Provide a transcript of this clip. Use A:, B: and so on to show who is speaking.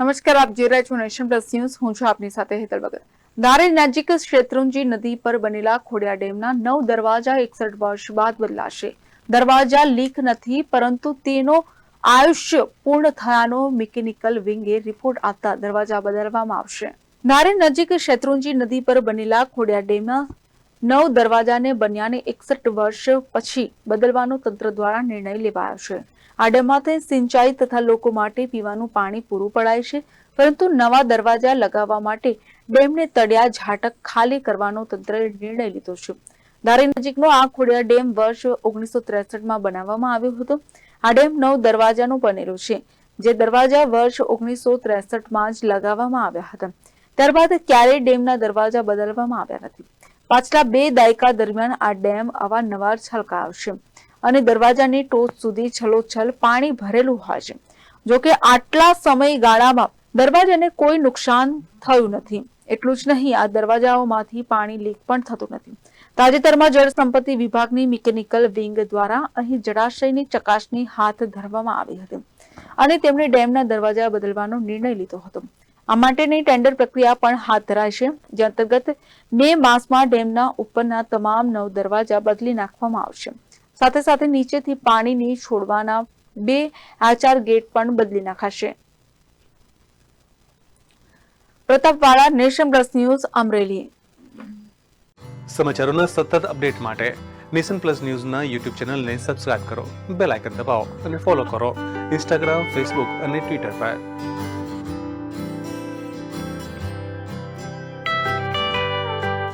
A: નમસ્કાર, આપ જોઈ રહ્યા છો નેશન પ્લસ ન્યૂઝ. હું છું આપની સાથે હેતલ ભગત. ધારી નજીક શેત્રુંજી નદી પર બનેલા ખોડિયા ડેમના નવ દરવાજા એકસઠ વર્ષ બાદ બદલાશે. દરવાજા લીક નથી, પરંતુ તેનો આયુષ્ય પૂર્ણ થયાનો મિકેનિકલ વિંગે રિપોર્ટ આપતા દરવાજા બદલવામાં આવશે. ધારી નજીક શેત્રુંજી નદી પર બનેલા ખોડિયા ડેમના નવ દરવાજાને બન્યાને એકસઠ વર્ષ પછી બદલવાનો તંત્ર દ્વારા નિર્ણય લેવાયો છે. આ ડેમમાંથી સિંચાઈ તથા લોકો માટે પીવાનું પાણી પૂરું પડાય છે, પરંતુ નવા દરવાજા લગાવવા માટે ડેમને તળિયા ઝાટક ખાલી કરવાનો તંત્રએ નિર્ણય લીધો છે. ધારી નજીકનો આ ખોડિયા ડેમ વર્ષ ઓગણીસો ત્રેસઠમાં બનાવવામાં આવ્યો હતો. આ ડેમ નવ દરવાજાનો બનેલો છે, જે દરવાજા વર્ષ ઓગણીસો ત્રેસઠમાં જ લગાવવામાં આવ્યા હતા. ત્યારબાદ ક્યારેય ડેમના દરવાજા બદલવામાં આવ્યા નથી. પાછલા બે દાયકા દરમિયાન આ ડેમ અવારનવાર છલકા આવશે અને દરવાજાની ટોચ સુધી છલોછલ પાણી ભરેલું હોય છે. જોકે આટલા સમયગાળામાં દરવાજાને કોઈ નુકસાન થયું નથી. એટલું જ નહીં, આ દરવાજાઓમાંથી પાણી લીક પણ થતું નથી. તાજેતરમાં જળ સંપત્તિ વિભાગની મિકેનિકલ વિંગ દ્વારા અહીં જળાશયની ચકાસણી હાથ ધરવામાં આવી હતી અને તેમણે ડેમના દરવાજા બદલવાનો નિર્ણય લીધો હતો. આ માટેની ટેન્ડર પ્રક્રિયા પણ હાથ ધરાશે જે અંતર્ગત મે માસમાં ડેમના ઉપરના તમામ નવ દરવાજા બદલી નાખવામાં આવશે. સાથે સાથે નીચેથી પાણીની છોડવાના બે આચાર ગેટ પણ બદલી નાખાશે. પ્રતાપવાળા નેશન પ્લસ ન્યૂઝ, અમરેલી.
B: સમાચારોના સતત અપડેટ માટે નેશન પ્લસ ન્યૂઝના યુટ્યુબ ચેનલને સબસ્ક્રાઇબ કરો, બેલ આઇકન દબાવો અને ફોલો કરો ઇન્સ્ટાગ્રામ, ફેસબુક અને ટ્વિટર પર.